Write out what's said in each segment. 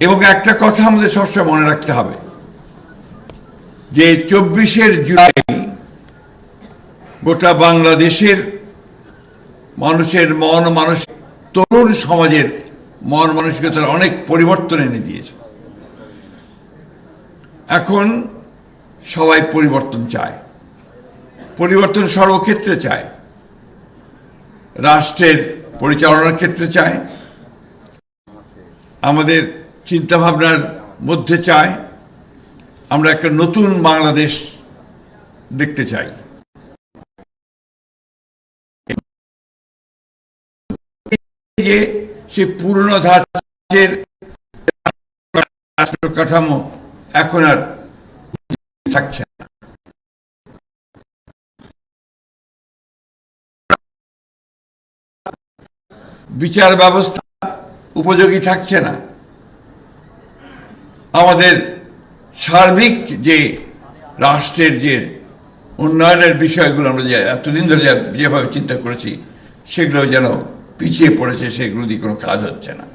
এবং একটা কথা আমাদের সবসময় মনে রাখতে হবে যে চব্বিশের জুলাই গোটা বাংলাদেশের মানুষের মন মানুষ তরুণ সমাজের মন মানসিকতার অনেক পরিবর্তন এনে দিয়েছে। এখন সবাই পরিবর্তন চায়। পরিবর্তন সর্বক্ষেত্রে চায়। রাষ্ট্রের পরিচালনার ক্ষেত্রে চায়। আমাদের চিন্তাভাবনার মধ্যে চাই, আমরা একটা নতুন বাংলাদেশ দেখতে চাই। যে সে পুরনো ধাঁচের কাঠামো এখন আর থাকছে না। বিচার ব্যবস্থা উপযোগী থাকছে না। আমাদের সার্বিক যে রাষ্ট্রের যে উন্নয়নের বিষয়গুলো আমরা যে এতদিন ধরে যেভাবে চিন্তা করেছি সেগুলো যেন পিছিয়ে পড়েছে, সেগুলো দিয়ে কোনো কাজ হচ্ছে না।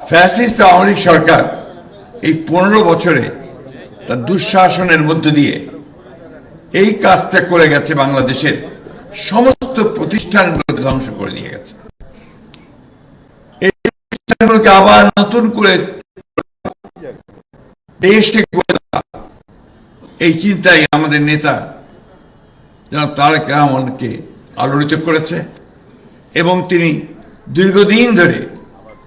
ফ্যাসিস্ট আওয়ামী লীগ সরকার এই পনেরো বছরে তার দুঃশাসনের মধ্যে দিয়ে এই কাজটা করে গেছে বাংলাদেশের সমস্ত প্রতিষ্ঠানগুলোকে ধ্বংস করে দিয়ে গেছে। এই প্রতিষ্ঠানগুলোকে আবার নতুন করে দেশকে গড়ে তোলা, এই চিন্তাই আমাদের নেতা যেন তারেক রহমানকে আলোড়িত করেছে এবং তিনি দীর্ঘদিন ধরে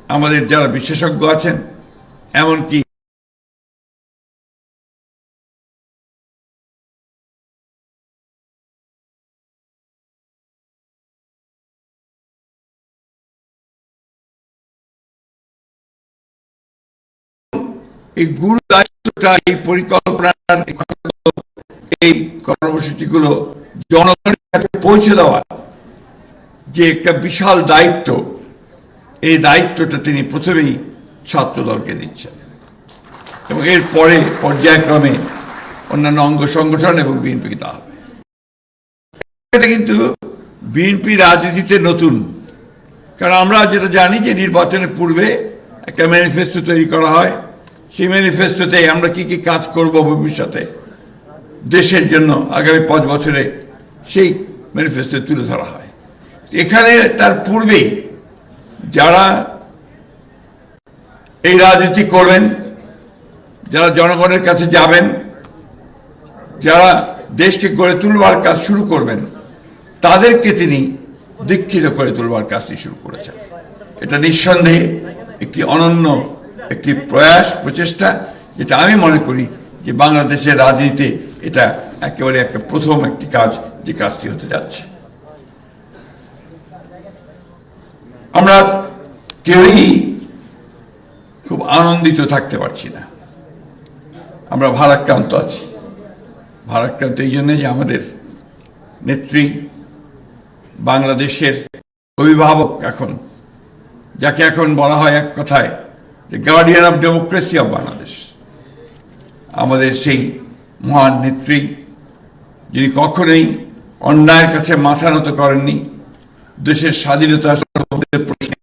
আমাদের যারা বিশেষজ্ঞ আছেন এমনকি এই গুরু এই পরিকল্পনার এই কর্মসূচিগুলো জনগণের কাছে পৌঁছে দেওয়া যে একটা বিশাল দায়িত্ব, এই দায়িত্বটা তিনি প্রথমেই ছাত্র দলকে দিচ্ছেন। এবং এরপরে পর্যায়ক্রমে অন্যান্য অঙ্গ সংগঠন এবং বিএনপিকে দেওয়া হবে। এটা কিন্তু বিএনপি রাজনীতিতে নতুন। কারণ আমরা যেটা জানি যে নির্বাচনের পূর্বে একটা ম্যানিফেস্টো তৈরি করা হয়। সেই ম্যানিফেস্টোতে আমরা কি কি কাজ করব ভবিষ্যতে? দেশের জন্য আগামী পাঁচ বছরে সেই ম্যানিফেস্টো তুলে ধরা হয়। এখানে তার পূর্বেই যারা এই রাজনীতি করবেন, যারা জনগণের কাছে যাবেন, যারা দেশকে গড়ে তুলবার কাজ শুরু করবেন, তাদেরকে তিনি দীক্ষিত করে তুলবার কাজটি শুরু করেছেন। এটা নিঃসন্দেহে একটি অনন্য একটি প্রয়াস প্রচেষ্টা, যেটা আমি মনে করি যে বাংলাদেশের রাজনীতিতে এটা একেবারে একটা প্রথম একটি কাজ যে কাজটি হতে যাচ্ছে। আমরা কেউই খুব আনন্দিত থাকতে পারছি না। আমরা ভারাক্রান্ত আছি। ভারাক্রান্ত এই জন্যে যে আমাদের নেত্রী বাংলাদেশের অভিভাবক এখন, যাকে এখন বলা হয় এক কথায় যে guardian of democracy of Bangladesh আমাদের সেই মহান নেত্রী যিনি কখনোই অন্যায়ের কাছে মাথা নত করেননি, দেশের স্বাধীনতা প্রশ্নে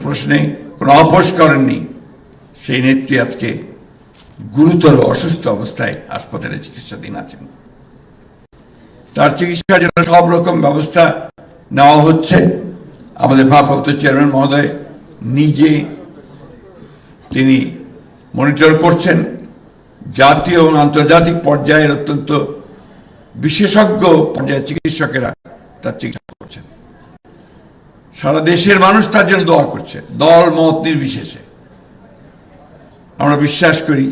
প্রশ্নে কোনো আপোষ করেননি, সেই নেত্রী আজকে গুরুতর অসুস্থ অবস্থায় হাসপাতালে চিকিৎসাধীন আছেন। তার চিকিৎসার জন্য সব রকম ব্যবস্থা নেওয়া হচ্ছে। আমাদের ভারপ্রাপ্ত চেয়ারম্যান মহোদয় নিজে তিনি মনিটর করছেন। জাতীয় এবং আন্তর্জাতিক পর্যায়ের অত্যন্ত বিশেষজ্ঞ পর্যায়ের চিকিৎসকেরা তার চিকিৎসা করছেন। সারা দেশের মানুষ তার জন্য দোয়া করছে। দল, মত নির্বিশেষে। আমরা বিশ্বাস করি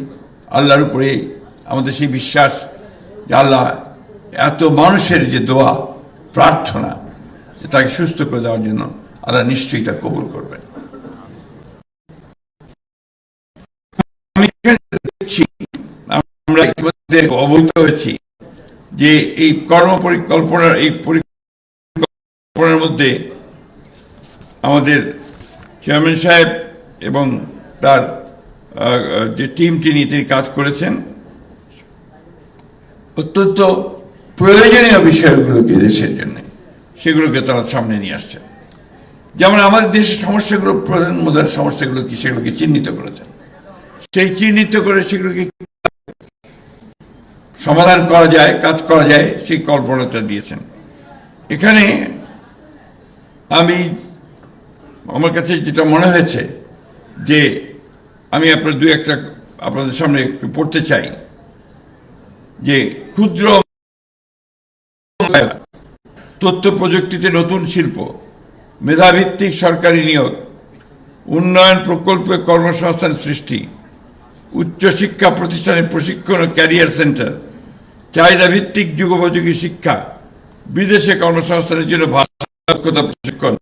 আল্লাহর উপরে আমাদের সেই বিশ্বাস যে আল্লাহ এত মানুষের যে দোয়া, প্রার্থনা তাকে সুস্থ করে দেওয়ার জন্য আল্লাহ নিশ্চয়ই তা কবুল করবেন আমি এখানে দেখছি, আমরা ইতিমধ্যে অবহিত হয়েছি যে এই কর্ম পরিকল্পনার এই পরিকল্পনার মধ্যে আমাদের চেয়ারম্যান সাহেব এবং তার যে টিমটি নিয়ে তিনি কাজ করেছেন। অত্যন্ত প্রয়োজনীয় বিষয়গুলোকে দেশের জন্য, সেগুলোকে তারা সামনে নিয়ে আসছেন। যেমন আমাদের দেশের সমস্যাগুলো, প্রধান সমস্যাগুলো কি, সেগুলোকে চিহ্নিত করেছেন। সেই চিহ্নিত করে সেগুলোকে সমাধান করা যায়, কাজ করা যায়, সেই কল্পনাটা দিয়েছেন। এখানে আমি, আমার কাছে যেটা মনে হয়েছে যে আমি আপনার দু একটা আপনাদের সামনে একটু পড়তে চাই যে ক্ষুদ্র তথ্য প্রযুক্তিতে নতুন শিল্প, মেধাভিত্তিক সরকারি নিয়োগ, উন্নয়ন প্রকল্পে কর্মসংস্থান সৃষ্টি উচ্চশিক্ষা প্রতিষ্ঠানে প্রশিক্ষণ ও ক্যারিয়ার সেন্টার। চাহিদা ভিত্তিক যুগোপযোগী শিক্ষা। বিদেশে কর্মসংস্থানের জন্য ভাষা প্রশিক্ষণ?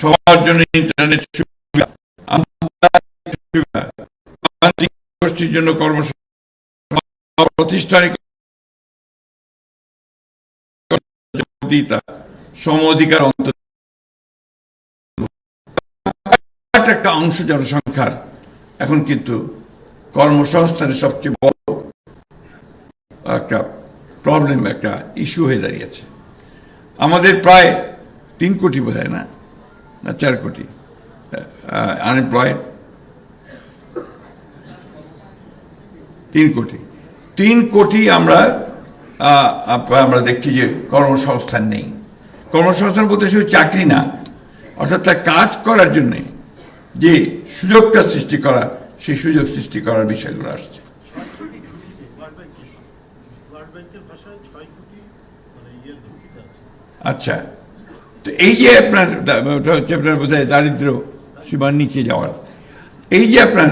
সবার জন্য ইন্টারনেট গোষ্ঠীর জন্য প্রাতিষ্ঠানিক সম অধিকার অন্তর। একটা অংশ জনসংখ্যার। এখন কিন্তু কর্মসংস্থানের সবচেয়ে বড় একটা প্রবলেম একটা ইস্যু হয়ে দাঁড়িয়েছে। আমাদের প্রায় তিন কোটি বোধ না? না, চার কোটি আনএমপ্লয়েড তিন কোটি। তিন কোটি আমরা আমরা দেখছি যে কর্মসংস্থান নেই। কর্মসংস্থান বলতে শুধু চাকরি না, অর্থাৎ তার কাজ করার জন্যে যে সুযোগটা সৃষ্টি করা সেই সুযোগ সৃষ্টি করার বিষয়গুলো আসছে। আচ্ছা তো এই যে আপনার হচ্ছে আপনার বোধহয় দারিদ্র সীমার নিচে যাওয়ার। এই যে আপনার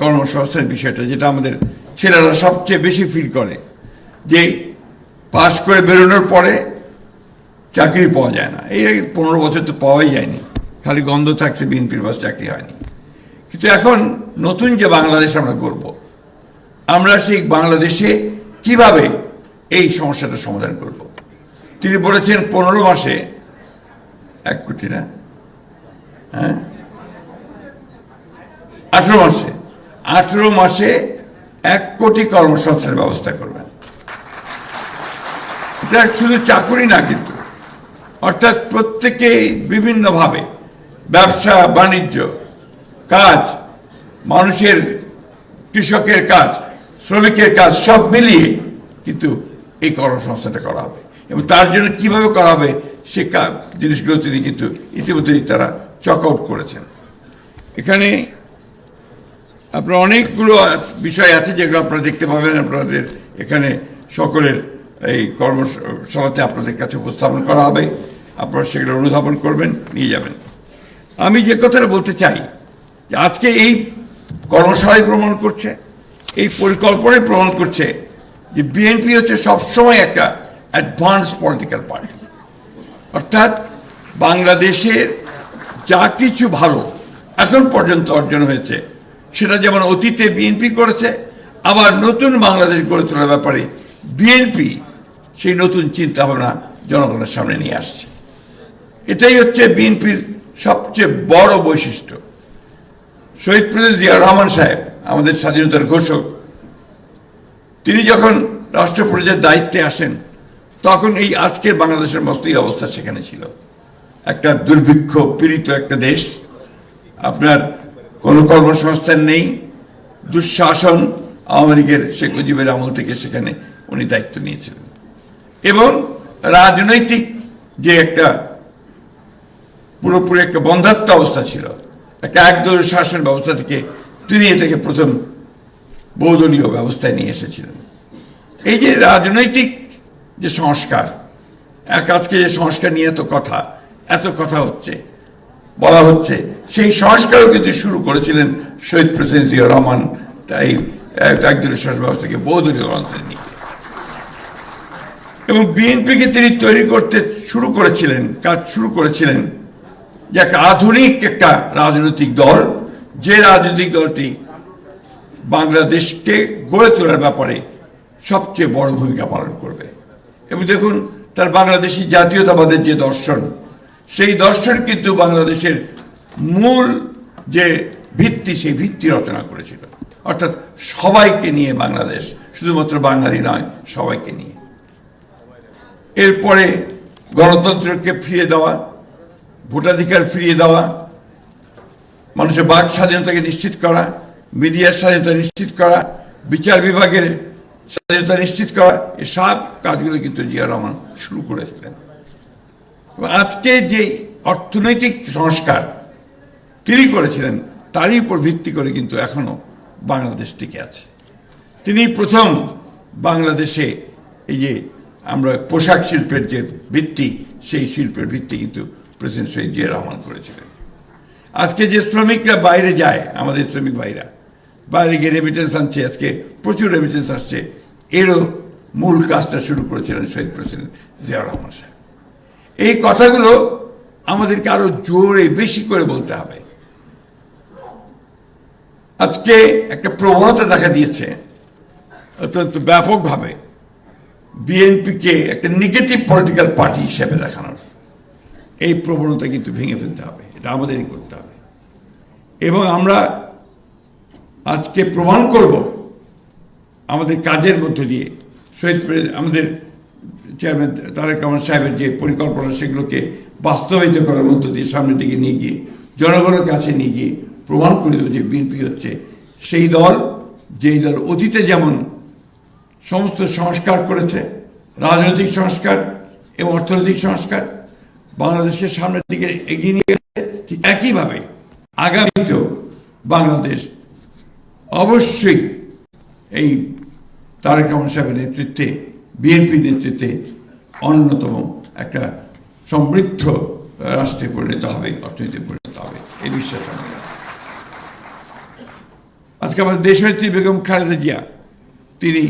কর্মসংস্থানের বিষয়টা, যেটা আমাদের ছেলেরা সবচেয়ে বেশি ফিল করে, যে পাশ করে বেরোনোর পরে চাকরি পাওয়া যায় না। এই পনেরো বছর তো পাওয়াই যায়নি। খালি গন্ধ থাকছে, বিএনপির বাস চাকরি হয়নি। কিন্তু এখন নতুন যে বাংলাদেশ আমরা করব আমরা সেই বাংলাদেশে কীভাবে এই সমস্যাটা সমাধান করব? তিনি বলেছেন পনেরো মাসে, এক কোটি না হ্যাঁ? আঠেরো মাসে আঠেরো মাসে এক কোটি কর্মসংস্থানের ব্যবস্থা করবেন। এটা শুধু চাকুরি না কিন্তু, অর্থাৎ প্রত্যেকে বিভিন্নভাবে ব্যবসা, বাণিজ্য কাজ, মানুষের, কৃষকের কাজ, শ্রমিকের কাজ, সব মিলিয়ে কিন্তু এই কর্মসংস্থাটা করা হবে। এবং তার জন্য কীভাবে করা হবে, সে জিনিসগুলো তিনি কিন্তু ইতিমধ্যেই তারা চক আউট করেছেন। এখানে আপনার অনেকগুলো বিষয় আছে যেগুলো আপনারা দেখতে পাবেন, আপনাদের এখানে সকলের এই কর্মশালাতে আপনাদের কাছে উপস্থাপন করা হবে। আপনারা সেগুলো অনুধাবন করবেন, নিয়ে যাবেন। আমি যে কথাটা বলতে চাই আজকে এই কর্মশালায় প্রমাণ করছে, এই পরিকল্পনায় প্রমাণ করছে, যে বিএনপি হচ্ছে সবসময় একটা অ্যাডভান্স পলিটিক্যাল পার্টি অর্থাৎ বাংলাদেশের যা কিছু ভালো এখন পর্যন্ত অর্জন হয়েছে, সেটা যেমন অতীতে বিএনপি করেছে, আবার নতুন বাংলাদেশ গড়ে তোলার ব্যাপারে বিএনপি সেই নতুন চিন্তা ভাবনা জনগণের সামনে নিয়ে আসছে। এটাই হচ্ছে বিএনপির সবচেয়ে বড় বৈশিষ্ট্য। শহীদ প্রেসিডেন্ট জিয়া রহমান সাহেব, আমাদের স্বাধীনতার ঘোষক, তিনি যখন রাষ্ট্রপরিচয়ের দায়িত্বে আসেন, তখন এই আজকের বাংলাদেশের মতোই অবস্থা সেখানে ছিল। একটা দুর্ভিক্ষ পীড়িত একটা দেশ, আপনার কোনো কর্মসংস্থান নেই, দুঃশাসন আওয়ামী লীগের শেখ মুজিবের আমল থেকে সেখানে উনি দায়িত্ব নিয়েছিলেন। এবং রাজনৈতিক যে একটা পুরোপুরি একটা বন্ধাত্ম অবস্থা ছিল একটা একদল শাসন ব্যবস্থা থেকে তিনি এটাকে প্রথম বহুদলীয় ব্যবস্থায় নিয়ে এসেছিলেন। এই যে রাজনৈতিক যে সংস্কার, এক আজকে যে সংস্কার নিয়ে এত কথা এত কথা হচ্ছে, বলা হচ্ছে, সেই সংস্কারও কিন্তু শুরু করেছিলেন শহীদ প্রেসিডেন্ট জিয়া রহমান তাই একদলীয় শাসন ব্যবস্থাকে বহুদলীয় গণতন্ত্রে নিয়ে। এবং বিএনপিকে তিনি তৈরি করতে শুরু করেছিলেন, কাজ শুরু করেছিলেন যে একটা আধুনিক একটা রাজনৈতিক দল, যে রাজনৈতিক দলটি বাংলাদেশকে গড়ে তোলার ব্যাপারে সবচেয়ে বড় ভূমিকা পালন করবে। এবং দেখুন, তার বাংলাদেশি জাতীয়তাবাদের যে দর্শন, সেই দর্শন কিন্তু বাংলাদেশের মূল যে ভিত্তি, সেই ভিত্তি রচনা করেছিল। অর্থাৎ সবাইকে নিয়ে বাংলাদেশ, শুধুমাত্র বাঙালি নয়, সবাইকে নিয়ে। এরপরে গণতন্ত্রকে ফিরে দেওয়া ভোটাধিকার ফিরিয়ে দেওয়া, মানুষের বাক স্বাধীনতাকে নিশ্চিত করা, মিডিয়ার স্বাধীনতা নিশ্চিত করা, বিচার বিভাগের স্বাধীনতা নিশ্চিত করা, এসব কাজগুলো কিন্তু জিয়া রহমান শুরু করেছিলেন। আজকে যে অর্থনৈতিক সংস্কার তিনি করেছিলেন, তারই উপর ভিত্তি করে কিন্তু এখনও বাংলাদেশ টিকে আছে। তিনি প্রথম বাংলাদেশে এই যে আমরা পোশাক শিল্পের যে ভিত্তি, সেই শিল্পের ভিত্তি কিন্তু প্রেসিডেন্ট শহীদ জিয়া রহমান করেছিলেন। আজকে যে শ্রমিকরা বাইরে যায়, আমাদের শ্রমিক ভাইরা, বাইরে গিয়ে রেমিটেন্স আনছে, আজকে প্রচুর রেমিটেন্স আসছে। এরও মূল কাজটা শুরু করেছিলেন শহীদ প্রেসিডেন্ট জিয়া রহমান সাহেব। এই কথাগুলো আমাদেরকে আরও জোরে বেশি করে বলতে হবে। আজকে একটা প্রবণতা দেখা দিয়েছে, অত্যন্ত ব্যাপকভাবে। বিএনপিকে একটা নেগেটিভ পলিটিক্যাল পার্টি হিসেবে দেখানোর। এই প্রবণতা কিন্তু ভেঙে ফেলতে হবে, এটা আমাদেরই করতে হবে। এবং আমরা আজকে প্রমাণ করব আমাদের কাজের মধ্য দিয়ে, শহীদ আমাদের চেয়ারম্যান তারেক রহমান সাহেবের যে পরিকল্পনা, সেগুলোকে বাস্তবায়িত করার মধ্য দিয়ে সামনের দিকে নিয়ে গিয়ে, জনগণের কাছে নিয়ে গিয়ে প্রমাণ করে দেবো যে বিএনপি হচ্ছে সেই দল, যেই দল অতীতে যেমন সমস্ত সংস্কার করেছে, রাজনৈতিক সংস্কার এবং অর্থনৈতিক সংস্কার বাংলাদেশকে সামনের দিকে এগিয়ে নিয়ে গেছে ঠিক একইভাবে আগামীতেও বাংলাদেশ অবশ্যই এই তারেক রহমান সাহেবের নেতৃত্বে, বিএনপির নেতৃত্বে অন্যতম একটা সমৃদ্ধ রাষ্ট্রে পরিণত হবে, অর্থনীতিতে পরিণত হবে এই বিশ্বাস। আজকে আমাদের দেশনেত্রী বেগম খালেদা জিয়া, তিনি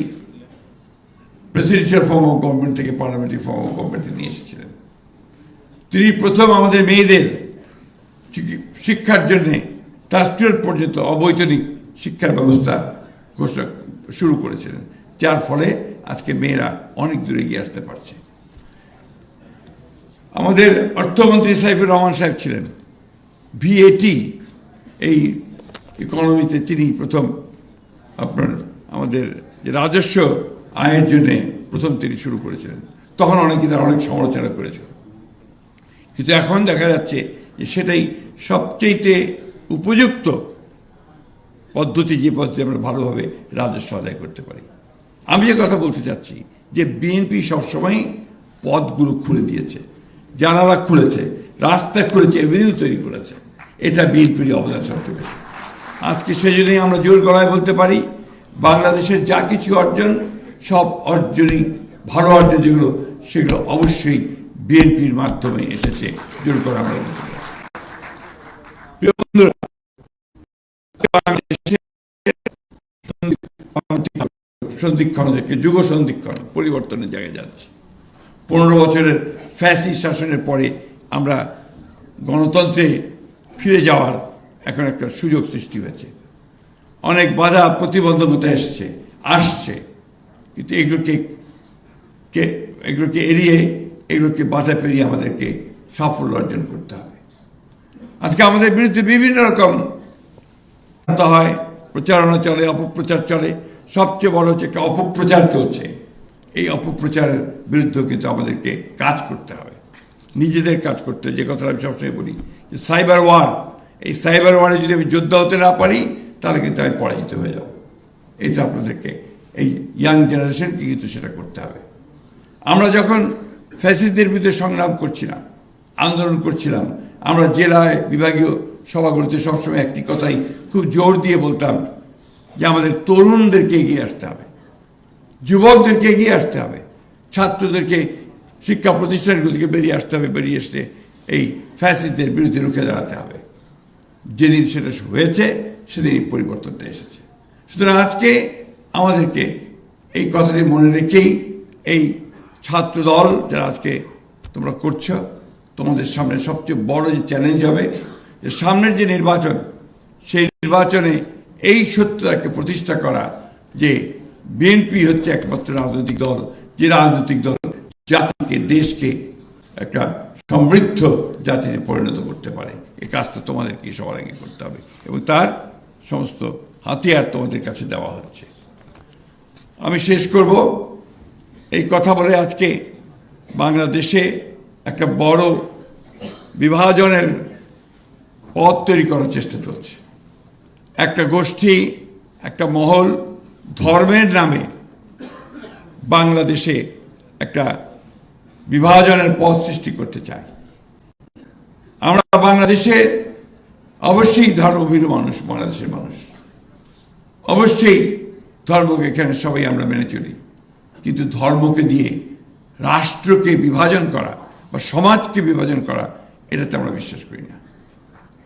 প্রেসিডেন্সিয়াল ফর্ম অফ গভর্নমেন্ট থেকে পার্লামেন্টারি ফর্ম অফ গভর্নমেন্টে নিয়ে এসেছিলেন তিনি প্রথম আমাদের মেয়েদের শিক্ষার জন্যে ক্লাস টুয়েলভ পর্যন্ত অবৈতনিক শিক্ষার ব্যবস্থা ঘোষণা শুরু করেছিলেন। যার ফলে আজকে মেয়েরা অনেক দূরে এগিয়ে আসতে পারছে। আমাদের অর্থমন্ত্রী সাইফুর রহমান সাহেব ছিলেন। ভিএটি, এই ইকোনমিতে তিনি প্রথম আপনার আমাদের যে রাজস্ব আয়ের জন্যে প্রথম তিনি শুরু করেছিলেন। তখন অনেকে তার অনেক সমালোচনা করেছিল। কিন্তু এখন দেখা যাচ্ছে যে সেটাই সবচেয়ে উপযুক্ত পদ্ধতি যে পদ্ধতি আমরা ভালোভাবে রাজস্ব আদায় করতে পারি। আমি যে কথা বলতে চাচ্ছি যে বিএনপি সবসময় পথগুলো খুলে দিয়েছে, জানালা খুলেছে, রাস্তা খুলেছে এভিনিউ তৈরি করেছে। এটা বিএনপির অবদান সবচেয়ে বেশি। আজকে সেই জন্যই আমরা জোর গলায় বলতে পারি, বাংলাদেশের যা কিছু অর্জন, সব অর্জনই ভালো অর্জন যেগুলো, সেগুলো অবশ্যই বিএনপির মাধ্যমে এসেছে। জোর করে আমরা সন্ধিক্ষণ যুগ সন্ধিক্ষণ পরিবর্তনের জায়গায় যাচ্ছে। পনেরো বছরের ফ্যাসি শাসনের পরে আমরা গণতন্ত্রে ফিরে যাওয়ার এখন একটা সুযোগ সৃষ্টি হয়েছে। অনেক বাধা প্রতিবন্ধকতা এসছে, আসছে, কিন্তু এগুলোকে কে, এগুলোকে এড়িয়ে এগুলোকে বাধা পেরিয়ে আমাদেরকে সাফল্য অর্জন করতে হবে। আজকে আমাদের বিরুদ্ধে বিভিন্ন রকম হয় প্রচারণা চলে, অপপ্রচার চলে। সবচেয়ে বড় হচ্ছে একটা অপপ্রচার চলছে। এই অপপ্রচারের বিরুদ্ধে কিন্তু আমাদেরকে কাজ করতে হবে। নিজেদের কাজ করতে যে কথাটা আমি সবসময় বলি, যে সাইবার ওয়ার, এই সাইবার ওয়ারে যদি আমি যোদ্ধা হতে না পারি, তাহলে কিন্তু আমি পরাজিত হয়ে যাব। এটা আপনাদেরকে, এই ইয়াং জেনারেশনকে কিন্তু সেটা করতে হবে। আমরা যখন ফ্যাসিস্টদের বিরুদ্ধে সংগ্রাম করছিলাম, আন্দোলন করছিলাম। আমরা জেলায় বিভাগীয় সভাগুলোতে সবসময় একটি কথাই খুব জোর দিয়ে বলতাম যে আমাদের তরুণদেরকে এগিয়ে আসতে হবে, যুবকদেরকে এগিয়ে আসতে হবে, ছাত্রদেরকে শিক্ষা প্রতিষ্ঠানগুলো থেকে বেরিয়ে আসতে হবে, বেরিয়ে এসে এই ফ্যাসিস্টদের বিরুদ্ধে রুখে দাঁড়াতে হবে। যেদিন সেটা হয়েছে, সেদিন এই পরিবর্তনটা এসেছে। সুতরাং আজকে আমাদেরকে এই কথাটি মনে রেখেই এই ছাত্র দল যারা আজকে তোমরা করছ, তোমাদের সামনে সবচেয়ে বড় যে চ্যালেঞ্জ হবে, যে সামনের যে নির্বাচন, সেই নির্বাচনে এই সত্যটাকে প্রতিষ্ঠা করা যে বিএনপি হচ্ছে একমাত্র রাজনৈতিক দল, যে রাজনৈতিক দল জাতিকে, দেশকে একটা সমৃদ্ধ জাতিতে পরিণত করতে পারে। এই কাজটা তোমাদেরকে সবার আগে করতে হবে এবং তার সমস্ত হাতিয়ার তোমাদের কাছে দেওয়া হচ্ছে। আমি শেষ করব। এই কথা বলে আজকে বাংলাদেশে একটা বড় বিভাজনের পথ তৈরি করার চেষ্টা চলছে। একটা গোষ্ঠী, একটা মহল ধর্মের নামে বাংলাদেশে একটা বিভাজনের পথ সৃষ্টি করতে চায়। আমরা বাংলাদেশে অবশ্যই ধর্মভীরু মানুষ, বাংলাদেশের মানুষ। অবশ্যই ধর্মকে এখানে সবাই আমরা মেনে চলি। কিন্তু ধর্মকে দিয়ে রাষ্ট্রকে বিভাজন করা বা সমাজকে বিভাজন করা, এটাতে আমরা বিশ্বাস করি না।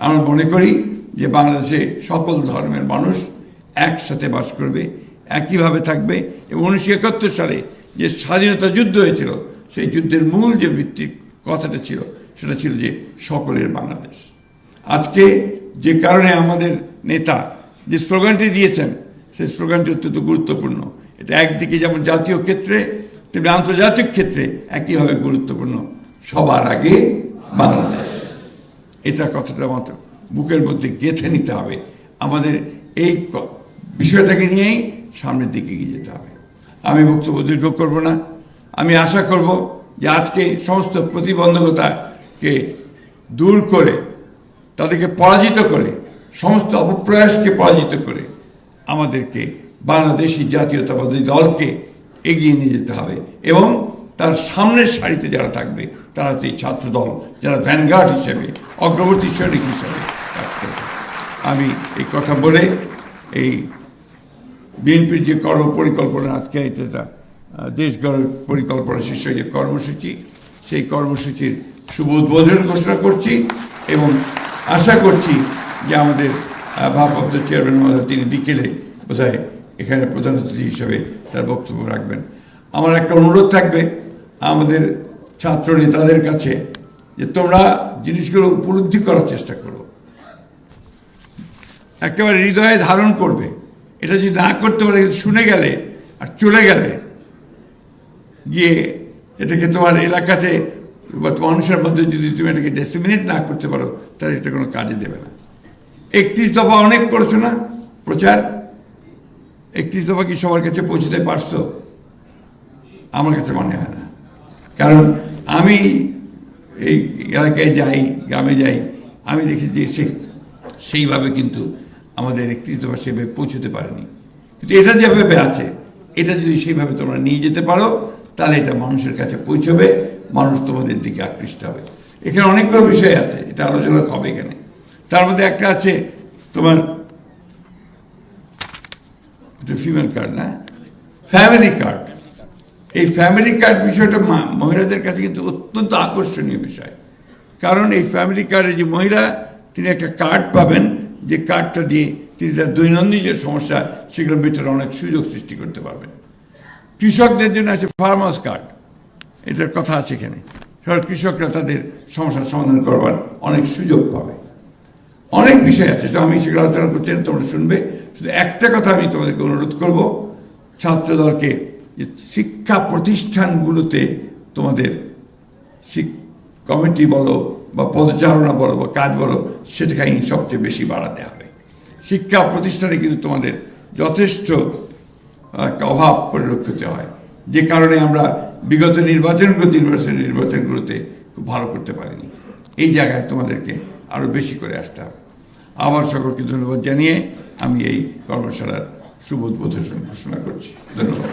আমরা মনে করি যে বাংলাদেশে সকল ধর্মের মানুষ একসাথে বাস করবে, একইভাবে থাকবে এবং উনিশশো একাত্তর সালে যে স্বাধীনতা যুদ্ধ হয়েছিল, সেই যুদ্ধের মূল যে ভিত্তিক কথাটা ছিল, সেটা ছিল যে সকলের বাংলাদেশ। আজকে যে কারণে আমাদের নেতা যে স্লোগানটি দিয়েছেন, সেই স্লোগানটি অত্যন্ত গুরুত্বপূর্ণ। এটা একদিকে যেমন জাতীয় ক্ষেত্রে, তেমনি আন্তর্জাতিক ক্ষেত্রে একইভাবে গুরুত্বপূর্ণ। সবার আগে বাংলাদেশ। এটা কথাটা মাত্র বুকের মধ্যে গেঁথে নিতে হবে। আমাদের এই বিষয়টাকে নিয়েই সামনের দিকে এগিয়ে যেতে হবে। আমি বক্তব্য দীর্ঘ করব না। আমি আশা করব যে আজকে সমস্ত প্রতিবন্ধকতাকে দূর করে, তাদেরকে পরাজিত করে, সমস্ত অপপ্রয়াসকে পরাজিত করে আমাদেরকে বাংলাদেশি জাতীয়তাবাদী দলকে এগিয়ে নিয়ে যেতে হবে এবং তার সামনের সারিতে যারা থাকবে, তারা সেই ছাত্র দল যারা ভ্যানগার্ড হিসেবে, অগ্রবর্তী সৈনিক হিসেবে আমি এই কথা বলে এই বিএনপির যে কর্ম পরিকল্পনা আজকে এটা দেশ গড়ের পরিকল্পনা শীর্ষ যে কর্মসূচি, সেই কর্মসূচির শুভ উদ্বোধন ঘোষণা করছি এবং আশা করছি যে আমাদের ভারপ্রাপ্ত চেয়ারম্যান মহোদয় তিনি বিকেলে বোধহয় এখানে প্রধান অতিথি হিসেবে তার বক্তব্য রাখবেন। আমার একটা অনুরোধ থাকবে আমাদের ছাত্র নেতাদের কাছে যে তোমরা জিনিসগুলো উপলব্ধি করার চেষ্টা করো। একেবারে হৃদয়ে ধারণ করবে। এটা যদি না করতে পারে শুনে গেলে আর চলে গেলে গিয়ে এটাকে তোমার এলাকাতে বা মানুষের মধ্যে যদি তুমি এটাকে ডেসিমিনেট না করতে পারো, তাহলে এটা কোনো কাজে দেবে না। একত্রিশ দফা অনেক করেছ না? প্রচার? একত্রিশ দফা কি সবার কাছে পৌঁছতে পারছ? আমার কাছে মনে হয় না। কারণ আমি এই এলাকায় যাই, গ্রামে যাই, আমি দেখি যে সে সেইভাবে কিন্তু আমাদের একত্রিশ দফা সেভাবে পৌঁছতে পারেনি। কিন্তু এটা যেভাবে আছে, এটা যদি সেইভাবে তোমরা নিয়ে যেতে পারো, তাহলে এটা মানুষের কাছে পৌঁছবে, মানুষ তোমাদের দিকে আকৃষ্ট হবে। এখানে অনেকগুলো বিষয় আছে, এটা আলোচনা হবে এখানে। তার মধ্যে একটা আছে তোমার ফিমেল কার্ড না ফ্যামিলি কার্ড এই ফ্যামিলি কার্ড বিষয়টা মহিলাদের কাছে কিন্তু অত্যন্ত আকর্ষণীয় বিষয়। কারণ এই ফ্যামিলি কার্ডে যে মহিলা, তিনি একটা কার্ড পাবেন। যে কার্ডটা দিয়ে তিনি তার দৈনন্দিন যে সমস্যা সেগুলো মেটার অনেক সুযোগ সৃষ্টি করতে পারবেন। কৃষকদের জন্য আছে ফার্মার্স কার্ড এটার কথা আছে এখানে। কৃষকরা তাদের সমস্যার সমাধান করবার অনেক সুযোগ পাবে। অনেক বিষয় আছে তো আমি সেগুলো আলোচনা করছি তোমরা শুনবে। শুধু একটা কথা আমি তোমাদেরকে অনুরোধ করব, ছাত্রদলকে যে শিক্ষা প্রতিষ্ঠানগুলোতে তোমাদের কমিটি বলো বা পদচারণা বলো বা কাজ বলো, সেটাকে সবচেয়ে বেশি বাড়াতে হবে। শিক্ষা প্রতিষ্ঠানে কিন্তু তোমাদের যথেষ্ট অভাব পরিলক্ষিত হয়। যে কারণে আমরা বিগত নির্বাচনগুলো নির্বাচন নির্বাচনগুলোতে খুব ভালো করতে পারিনি। এই জায়গায় তোমাদেরকে আরও বেশি করে আসতে হবে আবার সকলকে ধন্যবাদ জানিয়ে আমি এই কর্মশালার শুভ উদ্বোধন ঘোষণা করছি। ধন্যবাদ।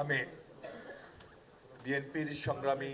আমি বিএনপির সংগ্রামী